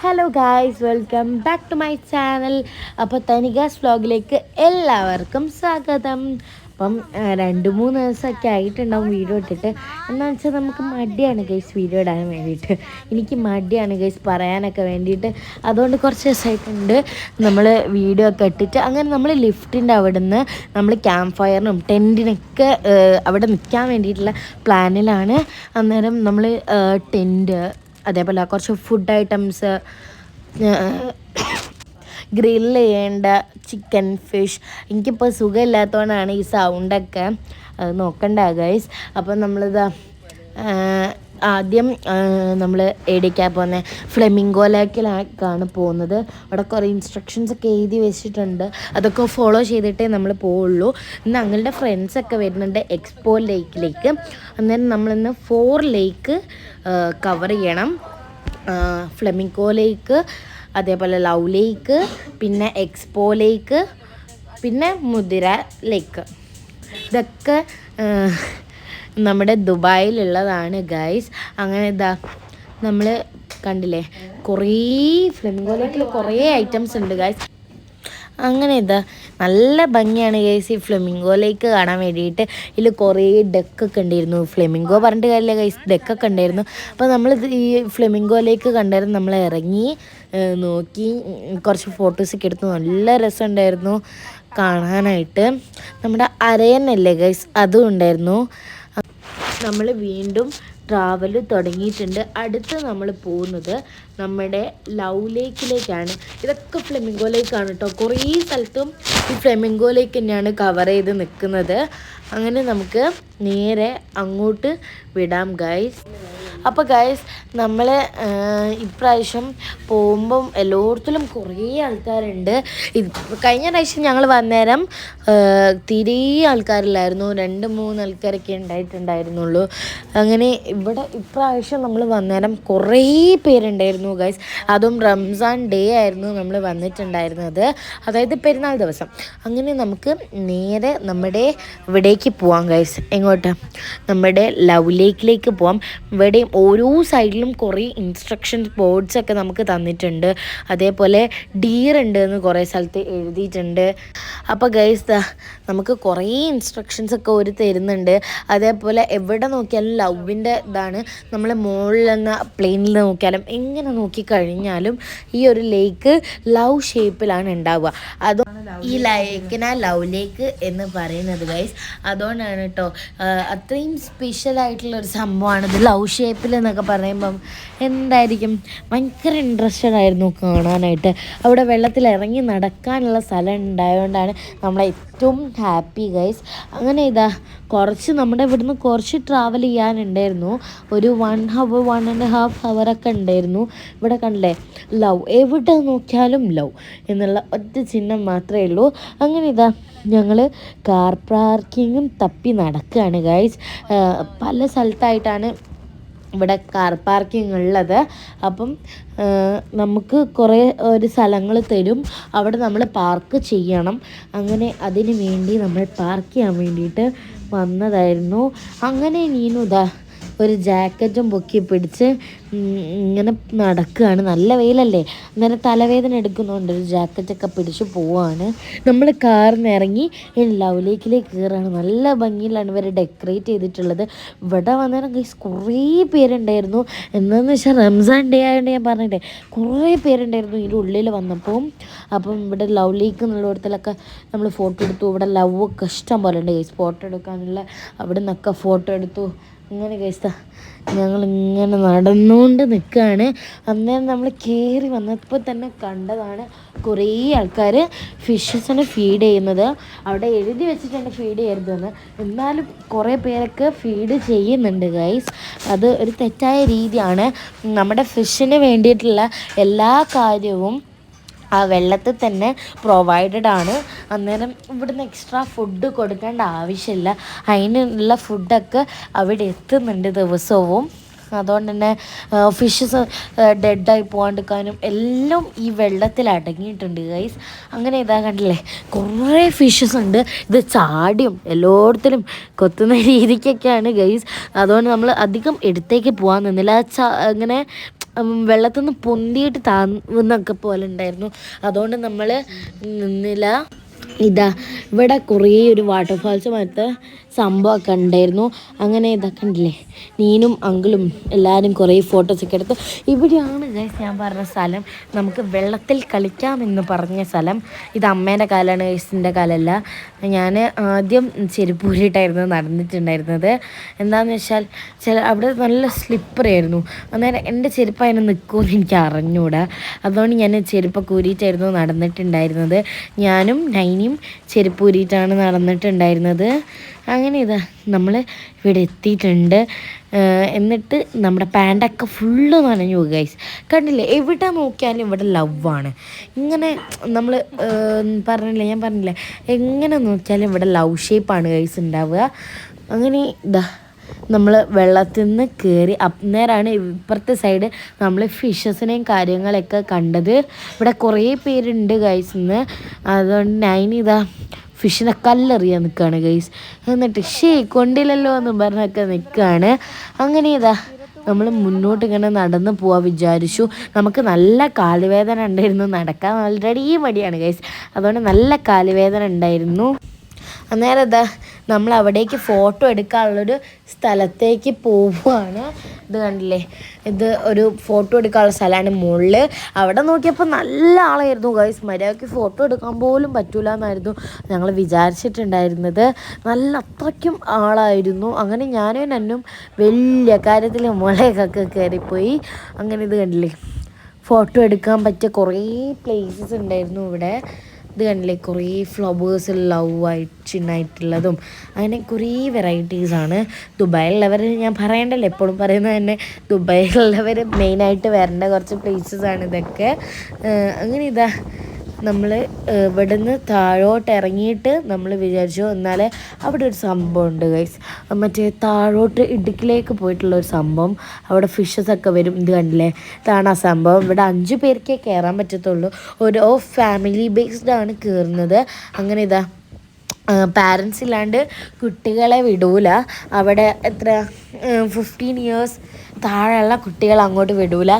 Hello guys welcome back to my channel അപ്പോൾ തനികാസ് വ്ലോഗിലേക്ക് എല്ലാവർക്കും സ്വാഗതം. അപ്പം രണ്ട് മൂന്ന് ദിവസമൊക്കെ ആയിട്ടുണ്ടാവും വീഡിയോ ഇട്ടിട്ട്. എന്താണെന്ന് വെച്ചാൽ നമുക്ക് മടിയാണ് ഗൈസ് വീഡിയോ ഇടാൻ വേണ്ടിയിട്ട്. എനിക്ക് മടിയാണ് ഗൈസ് പറയാനൊക്കെ വേണ്ടിയിട്ട്. അതുകൊണ്ട് കുറച്ച് ദിവസമായിട്ടുണ്ട്. നമ്മൾ വീഡിയോ ഒക്കെ ഇട്ടിട്ട് അങ്ങനെ നമ്മൾ ലിഫ്റ്റിന്റെ അവിടെ നിന്ന് നമ്മൾ ക്യാമ്പ് ഫയറിനും ടെന്റിനൊക്കെ അവിടെ നിൽക്കാൻ വേണ്ടിയിട്ടുള്ള പ്ലാനിലാണ് അന്നേരം നമ്മൾ ടെന്റ് അതേപോലെ കുറച്ച് ഫുഡ് ഐറ്റംസ് ഗ്രില്ല് ചെയ്യേണ്ട ചിക്കൻ ഫിഷ് എനിക്കിപ്പോൾ സുഖമില്ലാത്തതുകൊണ്ടാണ് ഈ സൗണ്ടൊക്കെ നോക്കണ്ട ഗൈസ് അപ്പം നമ്മളിതാ ആദ്യം നമ്മൾ എവിടേക്കാണ് പോകുന്നത് ഫ്ലെമിംഗോ ലേക്കിലേക്കാണ് പോകുന്നത്. അവിടെ കുറേ ഇൻസ്ട്രക്ഷൻസ് ഒക്കെ എഴുതി വെച്ചിട്ടുണ്ട്. അതൊക്കെ ഫോളോ ചെയ്തിട്ടേ നമ്മൾ പോവുള്ളൂ. ഞങ്ങളുടെ ഫ്രണ്ട്സൊക്കെ വരുന്നുണ്ട് എക്സ്പോ ലേക്കിലേക്ക് അന്നേരം നമ്മളിന്ന് ഫോർ ലേക്ക് കവർ ചെയ്യണം. ഫ്ലെമിംഗോ ലേക്ക് അതേപോലെ ലവ് ലേക്ക് പിന്നെ എക്സ്പോ ലേക്ക് പിന്നെ മുതിര ലേക്ക് ഇതൊക്കെ നമ്മുടെ ദുബായിലുള്ളതാണ് ഗൈസ് അങ്ങനെ ഇതാ നമ്മൾ കണ്ടില്ലേ? കുറേ ഫ്ലിംഗോലേക്കിൽ കുറേ ഐറ്റംസ് ഉണ്ട് ഗൈസ് അങ്ങനെ ഇതാ നല്ല ഭംഗിയാണ് ഗൈസ് ഈ ഫ്ലെമിംഗോ ലേക്ക് കാണാൻ വേണ്ടിയിട്ട്. ഇതിൽ കുറേ ഡെക്കൊക്കെ ഉണ്ടായിരുന്നു. ഫ്ലെമിംഗോ പറഞ്ഞിട്ട് കാര്യമില്ല ഗൈസ് ഡെക്കൊക്കെ ഉണ്ടായിരുന്നു. അപ്പോൾ നമ്മൾ ഈ ഫ്ലെമിംഗോ ലേക്ക് കണ്ടായിരുന്നു നമ്മൾ ഇറങ്ങി നോക്കി. കുറച്ച് ഫോട്ടോസൊക്കെ എടുത്തു നല്ല രസമുണ്ടായിരുന്നു കാണാനായിട്ട്. നമ്മുടെ അരയനല്ലേ ഗൈസ് അതും ഉണ്ടായിരുന്നു. നമ്മൾ വീണ്ടും ട്രാവൽ തുടങ്ങിയിട്ടുണ്ട്. അടുത്ത് നമ്മൾ പോകുന്നത് നമ്മുടെ ലവ് ലേക്കിലേക്കാണ്. ഇതൊക്കെ ഫ്ലെമിംഗോ ലേക്കാണ് കേട്ടോ കുറേ സ്ഥലത്തും ഈ ഫ്ലെമിംഗോ ലേക്ക് തന്നെയാണ് കവർ ചെയ്ത് നിൽക്കുന്നത്. അങ്ങനെ നമുക്ക് നേരെ അങ്ങോട്ട് വിടാം ഗൈസ് അപ്പോൾ ഗൈസ് നമ്മൾ ഇപ്രാവശ്യം പോകുമ്പം എല്ലായിടത്തിലും കുറേ ആൾക്കാരുണ്ട്. ഇത് കഴിഞ്ഞ പ്രാവശ്യം ഞങ്ങൾ വന്നേരം തീരെ ആൾക്കാരില്ലായിരുന്നു. രണ്ട് മൂന്ന് ആൾക്കാരൊക്കെ ഉണ്ടായിട്ടുണ്ടായിരുന്നുള്ളൂ. അങ്ങനെ ഇവിടെ ഇപ്രാവശ്യം നമ്മൾ വന്നേരം കുറേ പേരുണ്ടായിരുന്നു. ഗൈസ് അതും റംസാൻ ഡേ ആയിരുന്നു നമ്മൾ വന്നിട്ടുണ്ടായിരുന്നത്. അതായത് പെരുന്നാൾ ദിവസം. അങ്ങനെ നമുക്ക് നേരെ നമ്മുടെ ഇവിടേക്ക് പോവാം ഗൈസ് എങ്ങോട്ട്? നമ്മുടെ ലവ് ലേക്കിലേക്ക് പോവാം. ഇവിടെയും ഓരോ സൈഡിലും കുറേ ഇൻസ്ട്രക്ഷൻ ബോർഡ്സ് ഒക്കെ നമുക്ക് തന്നിട്ടുണ്ട്. അതേപോലെ ഡീർ ഉണ്ട് എന്ന് കുറേ സ്ഥലത്ത് എഴുതിയിട്ടുണ്ട്. അപ്പോൾ ഗൈസ് നമുക്ക് കുറേ ഇൻസ്ട്രക്ഷൻസ് ഒക്കെ ഒരു തരുന്നുണ്ട്. അതേപോലെ എവിടെ നോക്കിയാലും ലവിന്റെ ഇതാണ്. നമ്മൾ മുകളിൽ നിന്ന് പ്ലെയിനിൽ നോക്കിയാലും എങ്ങനെ നോക്കിക്കഴിഞ്ഞാലും ഈ ഒരു ലേക്ക് ലവ് ഷേപ്പിലാണ് ഉണ്ടാവുക. അത് ഈ ലേക്കിനെ ലവ് ലേക്ക് എന്ന് പറയുന്നത് ഗൈസ് അതുകൊണ്ടാണ് കേട്ടോ അത്രയും സ്പെഷ്യൽ ആയിട്ടുള്ള ഒരു സംഭവമാണ് ഇത്. ലവ് ഷേപ്പിൽ എന്നൊക്കെ പറയുമ്പം എന്തായിരിക്കും? ഭയങ്കര ഇൻട്രസ്റ്റഡ് ആയിരുന്നു കാണാനായിട്ട്. അവിടെ വെള്ളത്തിൽ ഇറങ്ങി നടക്കാനുള്ള സ്ഥലം ഉണ്ടായതുകൊണ്ടാണ് നമ്മളെ ഏറ്റവും ഹാപ്പി ഗൈസ് അങ്ങനെ ഇതാ കുറച്ച് നമ്മുടെ ഇവിടുന്ന് കുറച്ച് ട്രാവൽ ചെയ്യാനുണ്ടായിരുന്നു. ഒരു one hour one and half hour ഒക്കെ ഉണ്ടായിരുന്നു. ഇവിടെ കണ്ടില്ലേ? ലവ് എവിടെ നോക്കിയാലും ലവ് എന്നുള്ള ഒറ്റ ചിഹ്നം മാത്രമേ ഉള്ളൂ. അങ്ങനെ ഇതാ ഞങ്ങൾ കാർ പാർക്കിങ്ങും തപ്പി നടക്കുകയാണ് ഗൈസ് പല സ്ഥലത്തായിട്ടാണ് ഇവിടെ കാർ പാർക്കിംഗ് ഉള്ളത്. അപ്പം നമുക്ക് കുറേ ഒരു സ്ഥലങ്ങൾ തരും. അവിടെ നമ്മൾ പാർക്ക് ചെയ്യണം. അങ്ങനെ അതിന് വേണ്ടി നമ്മൾ പാർക്ക് ചെയ്യാൻ വേണ്ടിയിട്ട് വന്നതായിരുന്നു. അങ്ങനെ നീനു ഇതാ ഒരു ജാക്കറ്റും പൊക്കി പിടിച്ച് ഇങ്ങനെ നടക്കുകയാണ്. നല്ല വെയിലല്ലേ? അന്നേരം തലവേദന എടുക്കുന്നുണ്ട് ഒരു ജാക്കറ്റൊക്കെ പിടിച്ച് പോവാണ്. നമ്മൾ കാറിൽ നിന്ന് ഇറങ്ങി ലവ് ലേക്കിലേക്ക് കയറുകയാണ് നല്ല ഭംഗിയിലാണ് ഇവർ ഡെക്കറേറ്റ് ചെയ്തിട്ടുള്ളത്. ഇവിടെ വന്നേരം കുറേ പേരുണ്ടായിരുന്നു. എന്താണെന്ന് വെച്ചാൽ റംസാൻ ഡേ ആയതുകൊണ്ട് ഞാൻ പറഞ്ഞിട്ടേ കുറേ പേരുണ്ടായിരുന്നു ഇതിന്റെ ഉള്ളിൽ വന്നപ്പോൾ അപ്പം ഇവിടെ ലവ് ലേക്ക് എന്നുള്ളിടത്തിലൊക്കെ നമ്മൾ ഫോട്ടോ എടുത്തു. ഇവിടെ ലവ് ഒക്കെ ഇഷ്ടം പോലെ ഉണ്ട് ഗൈസ് ഫോട്ടോ എടുക്കാനുള്ള അവിടെ നിന്നൊക്കെ ഫോട്ടോ എടുത്തു. ഇങ്ങനെ കേസാ ഞങ്ങൾ ഇങ്ങനെ നടന്നുകൊണ്ട് നിൽക്കുകയാണ് അന്നേരം നമ്മൾ കയറി വന്നപ്പോൾ തന്നെ കണ്ടതാണ് കുറേ ആൾക്കാർ ഫിഷസിനെ ഫീഡ് ചെയ്യുന്നത്. അവിടെ എഴുതി വെച്ചിട്ടുണ്ട് ഫീഡ് ചെയ്യരുതെന്ന്. എന്നാലും കുറേ പേരൊക്കെ ഫീഡ് ചെയ്യുന്നുണ്ട് ഗൈസ് അത് ഒരു തെറ്റായ രീതിയാണ്. നമ്മുടെ ഫിഷിന് വേണ്ടിയിട്ടുള്ള എല്ലാ കാര്യവും ആ വെള്ളത്തിൽ തന്നെ പ്രൊവൈഡഡ് ആണ്. അന്നേരം ഇവിടുന്ന് എക്സ്ട്രാ ഫുഡ് കൊടുക്കേണ്ട ആവശ്യമില്ല. അതിനുള്ള ഫുഡൊക്കെ അവിടെ എത്തുന്നുണ്ട് ദിവസവും. അതുകൊണ്ട് തന്നെ ഫിഷസ് ഡെഡായി പോകാണ്ടിരിക്കാനും എല്ലാം ഈ വെള്ളത്തിൽ അടങ്ങിയിട്ടുണ്ട് ഗൈസ് അങ്ങനെ ഇതാ കണ്ടില്ലേ കുറേ ഫിഷസ് ഉണ്ട്. ഇത് ചാടിയും എല്ലായിടത്തിലും കൊത്തുന്ന രീതിക്കൊക്കെയാണ് ഗൈസ് അതുകൊണ്ട് നമ്മൾ അധികം എടുത്തേക്ക് പോകാൻ നിന്നില്ല. അങ്ങനെ വെള്ളത്തിൽ നിന്ന് പൊന്തിയിട്ട് താന്നൊക്കെ പോലെ ഉണ്ടായിരുന്നു. അതുകൊണ്ട് നമ്മൾ നിന്നില്ല. ഇതാ ഇവിടെ കുറേ ഒരു വാട്ടർഫാൾസ് പോലത്തെ സംഭവമൊക്കെ ഉണ്ടായിരുന്നു. അങ്ങനെ ഇതൊക്കെ ഉണ്ടല്ലേ? നീനും അങ്കിളും എല്ലാവരും കുറേ ഫോട്ടോസൊക്കെ എടുത്തു. ഇവിടെയാണ് ഗൈസ് ഞാൻ പറഞ്ഞ സ്ഥലം. നമുക്ക് വെള്ളത്തിൽ കളിക്കാമെന്ന് പറഞ്ഞ സ്ഥലം. ഇത് അമ്മേന്റെ കാലമാണ് ഗൈസിന്റെ കാലമല്ല ഞാൻ ആദ്യം ചെരുപ്പൂരിട്ടായിരുന്നു നടന്നിട്ടുണ്ടായിരുന്നത്. എന്താണെന്ന് വെച്ചാൽ ചില അവിടെ നല്ല സ്ലിപ്പറായിരുന്നു അന്നേരം എന്റെ ചെരുപ്പ് അതിന് നിൽക്കുമെന്ന് എനിക്ക് അറിഞ്ഞൂടാ. അതുകൊണ്ട് ഞാൻ ചെരുപ്പൊക്കെ ഊരിയിട്ടായിരുന്നു നടന്നിട്ടുണ്ടായിരുന്നത്. ഞാനും നൈനിയും ചെരുപ്പൂരിയിട്ടാണ് നടന്നിട്ടുണ്ടായിരുന്നത്. അങ്ങനെ ഇതാ നമ്മൾ ഇവിടെ എത്തിയിട്ടുണ്ട്. എന്നിട്ട് നമ്മുടെ പാന്റൊക്കെ ഫുള്ള് നനഞ്ഞു ഗൈസ് കണ്ടില്ലേ? എവിടെ നോക്കിയാലും ഇവിടെ ലവാണ്. ഇങ്ങനെ നമ്മൾ പറഞ്ഞില്ലേ ഞാൻ പറഞ്ഞില്ലേ? എങ്ങനെ നോക്കിയാലും ഇവിടെ ലവ് ഷേപ്പാണ് ഗൈസ് ഉണ്ടാവുക. അങ്ങനെ ഇതാ നമ്മൾ വെള്ളത്തിൽ നിന്ന് കയറി അന്നേരമാണ് ഇപ്പുറത്തെ സൈഡ് നമ്മൾ ഫിഷസിനെയും കാര്യങ്ങളൊക്കെ കണ്ടത്. ഇവിടെ കുറേ പേരുണ്ട് ഗൈസ് ഇന്ന്. അതുകൊണ്ട് നൈനിതാ ഫിഷിനെ കല്ലെറിയാൻ നിൽക്കുകയാണ് ഗൈസ് എന്നിട്ട് ഷേ കൊണ്ടില്ലല്ലോ എന്ന് പറഞ്ഞൊക്കെ നിൽക്കുകയാണ് അങ്ങനെ ഇതാ നമ്മൾ മുന്നോട്ട് ഇങ്ങനെ നടന്ന് പോവാൻ വിചാരിച്ചു. നമുക്ക് നല്ല കാലുവേദന ഉണ്ടായിരുന്നു. നടക്കാൻ ഓൾറെഡി മടിയാണ് ഗൈസ് അതുകൊണ്ട് നല്ല കാലുവേദന ഉണ്ടായിരുന്നു. അന്നേരം ഇതാ നമ്മൾ അവിടേക്ക് ഫോട്ടോ എടുക്കാനുള്ളൊരു സ്ഥലത്തേക്ക് പോവുകയാണ് ഇത് കണ്ടില്ലേ? ഇത് ഒരു ഫോട്ടോ എടുക്കാനുള്ള സ്ഥലമാണ് മുകളിൽ അവിടെ നോക്കിയപ്പോൾ നല്ല ആളായിരുന്നു ഗൈസ് മര്യാദയ്ക്ക് ഫോട്ടോ എടുക്കാൻ പോലും പറ്റൂല എന്നായിരുന്നു ഞങ്ങൾ വിചാരിച്ചിട്ടുണ്ടായിരുന്നത്. നല്ല അത്രയ്ക്കും ആളായിരുന്നു. അങ്ങനെ ഞാനും എന്നും വലിയ കാര്യത്തിൽ മുളയൊക്കെ കയറിപ്പോയി അങ്ങനെ ഇത് കണ്ടില്ലേ? ഫോട്ടോ എടുക്കാൻ പറ്റിയ കുറേ പ്ലേസസ് ഉണ്ടായിരുന്നു ഇവിടെ. ഇത് കണ്ടില്ലേ? കുറേ ഫ്ലവേഴ്സ് ലവ് ആയിട്ടുള്ളതും അങ്ങനെ കുറേ വെറൈറ്റീസാണ് ദുബായിലുള്ളവർ ഞാൻ പറയണ്ടല്ലോ. എപ്പോഴും പറയുന്നത് തന്നെ ദുബായിലുള്ളവർ മെയിനായിട്ട് വരേണ്ട കുറച്ച് പ്ലേസസ് ആണ് ഇതൊക്കെ. അങ്ങനെ ഇതാ. നമ്മൾ ഇവിടുന്ന് താഴോട്ട് ഇറങ്ങിയിട്ട് നമ്മൾ വിചാരിച്ചു എന്നാൽ അവിടെ ഒരു സംഭവം ഉണ്ട് ഗൈസ് മറ്റേ താഴോട്ട് ഇടുക്കിലേക്ക് പോയിട്ടുള്ള ഒരു സംഭവം. അവിടെ ഫിഷസ് ഒക്കെ വരും. ഇത് കണ്ടില്ലേ? ഇതാണ് ആ സംഭവം. ഇവിടെ അഞ്ച് പേർക്കേ കയറാൻ പറ്റത്തുള്ളൂ. ഓരോ ഫാമിലി ബേസ്ഡ് ആണ് കയറുന്നത് അങ്ങനെ ഇതാ. പാരൻസ് ഇല്ലാണ്ട് കുട്ടികളെ വിടൂല. അവിടെ എത്ര ഫിഫ്റ്റീൻ ഇയേഴ്സ് താഴെയുള്ള കുട്ടികൾ അങ്ങോട്ട് വിടൂല.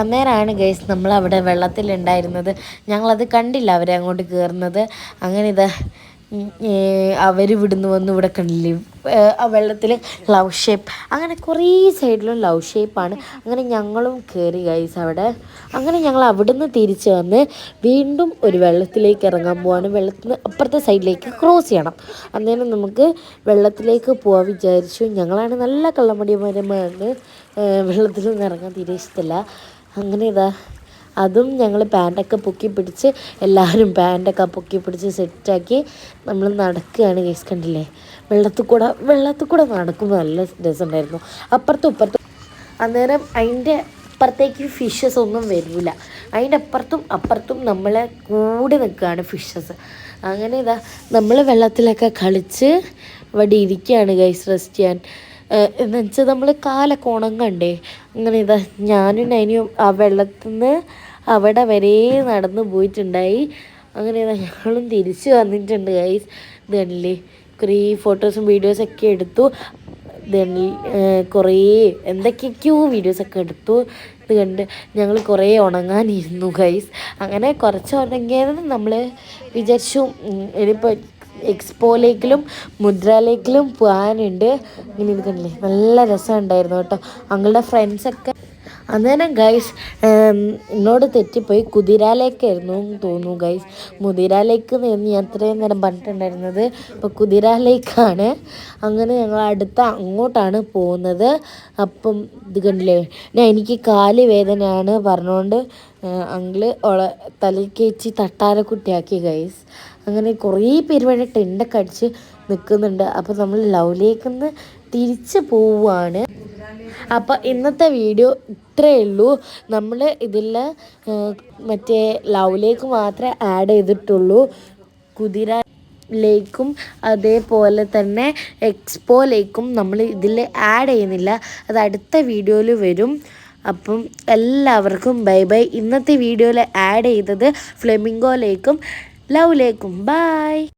അന്നേരമാണ് ഗൈസ് നമ്മൾ അവിടെ വെള്ളത്തിലുണ്ടായിരുന്നത്. ഞങ്ങളത് കണ്ടില്ല അവരെ അങ്ങോട്ട് കയറുന്നത് അങ്ങനെ ഇത് അവർ ഇവിടുന്ന് വന്ന് ഇവിടെ കണ്ടില്ലേ? ആ വെള്ളത്തിൽ ലവ് ഷേപ്പ് അങ്ങനെ കുറേ സൈഡിലും ലവ് ഷേപ്പാണ് അങ്ങനെ ഞങ്ങളും കയറി ഗൈസ് അവിടെ. അങ്ങനെ ഞങ്ങൾ അവിടുന്ന് തിരിച്ച് വന്ന് വീണ്ടും ഒരു വെള്ളത്തിലേക്ക് ഇറങ്ങാൻ പോവാണ്. വെള്ളത്തിൽ നിന്ന് അപ്പുറത്തെ സൈഡിലേക്ക് ക്രോസ് ചെയ്യണം. അന്നേരം നമുക്ക് വെള്ളത്തിലേക്ക് പോകാൻ വിചാരിച്ചു. ഞങ്ങളാണ് നല്ല കള്ളമടിയന്മാരന്മാരുണ്ട് വെള്ളത്തിൽ നിന്ന് ഇറങ്ങാൻ തീരെ ഇഷ്ടമല്ല അങ്ങനെ ഇതാ. അതും ഞങ്ങൾ പാന്റൊക്കെ പൊക്കി പിടിച്ച് എല്ലാവരും പാന്റൊക്കെ പൊക്കി പിടിച്ച് സെറ്റാക്കി നമ്മൾ നടക്കുകയാണ് കേസ് കണ്ടില്ലേ? വെള്ളത്തിൽ കൂടെ വെള്ളത്തിൽ കൂടെ നടക്കുമ്പോൾ നല്ല രസമുണ്ടായിരുന്നു. അപ്പുറത്തും ഇപ്പുറത്തും അന്നേരം അതിന്റെ അപ്പുറത്തേക്ക് ഫിഷസ് ഒന്നും വരില്ല. അതിന്റെ അപ്പുറത്തും അപ്പുറത്തും നമ്മളെ കൂടി നിൽക്കുകയാണ് ഫിഷസ് അങ്ങനെ ഇതാ നമ്മൾ വെള്ളത്തിലൊക്കെ കളിച്ച് ഇവിടെ ഇരിക്കുകയാണ് ഗൈസ് റെസ്റ്റ് ചെയ്യാൻ. എന്ന് വെച്ചാൽ നമ്മൾ കാലൊക്കെ കണ്ടേ. അങ്ങനെ ഇതാ ഞാനും നൈനിയും ആ വെള്ളത്തിൽ നിന്ന് അവിടെ വരെ നടന്നു പോയിട്ടുണ്ടായി. അങ്ങനെ ഇതാ ഞങ്ങളും തിരിച്ചു വന്നിട്ടുണ്ട് ഗൈസ് ഇത് കണ്ടില്ലേ? കുറേ ഫോട്ടോസും വീഡിയോസൊക്കെ എടുത്തു. കുറേ എന്തൊക്കെയൊക്കെയോ വീഡിയോസൊക്കെ എടുത്തു. ഇത് കണ്ട് ഞങ്ങൾ കുറേ ഉണങ്ങാനിരുന്നു ഗൈസ് അങ്ങനെ കുറച്ച് ഉണങ്ങിയത് നമ്മൾ വിചാരിച്ചു. ഇനിയിപ്പോൾ എക്സ്പോയിലേക്കിലും മുദ്രയിലേക്കിലും പോകാനുണ്ട്. ഇങ്ങനെ ഇത് കണ്ടില്ലേ? നല്ല രസമുണ്ടായിരുന്നു കേട്ടോ. അങ്ങളുടെ ഫ്രണ്ട്സൊക്കെ അന്നേരം ഗൈസ് എന്നോട് തെറ്റിപ്പോയി. കുതിരാലേക്കായിരുന്നു തോന്നുന്നു ഗൈസ് മുതിരാലേക്ക് എന്ന് ഞാൻ അത്രയും നേരം പറഞ്ഞിട്ടുണ്ടായിരുന്നത് അപ്പോൾ കുതിരാലേക്കാണ് അങ്ങനെ ഞങ്ങൾ അടുത്ത അങ്ങോട്ടാണ് പോകുന്നത്. അപ്പം ഇത് കണ്ടില്ലേ? ഞാൻ എനിക്ക് കാൽ വേദനയാണ് പറഞ്ഞുകൊണ്ട് അങ്കിൾ ഓള തലക്കേച്ചി തട്ടാരക്കുട്ടിയാക്കി ഗൈസ് അങ്ങനെ കുറേ പേര് വേണ്ടി ടെന്റൊക്കെ അടിച്ച് നിൽക്കുന്നുണ്ട്. അപ്പോൾ നമ്മൾ ലവിലേക്കൊന്ന് തിരിച്ച് പോവുകയാണ് അപ്പോൾ ഇന്നത്തെ വീഡിയോ ഇത്രയേ ഉള്ളൂ. നമ്മൾ ഇതിൽ മറ്റേ ലവിലേക്ക് മാത്രമേ ആഡ് ചെയ്തിട്ടുള്ളൂ. കുതിര ലേക്കും അതേപോലെ തന്നെ എക്സ്പോ ലേക്കും നമ്മൾ ഇതിൽ ആഡ് ചെയ്യുന്നില്ല. അത് അടുത്ത വീഡിയോയിൽ വരും. അപ്പം എല്ലാവർക്കും ബൈ ബൈ. ഇന്നത്തെ വീഡിയോയിൽ ആഡ് ചെയ്തത് ഫ്ലെമിംഗോലേക്കും ലവിലേക്കും ബൈ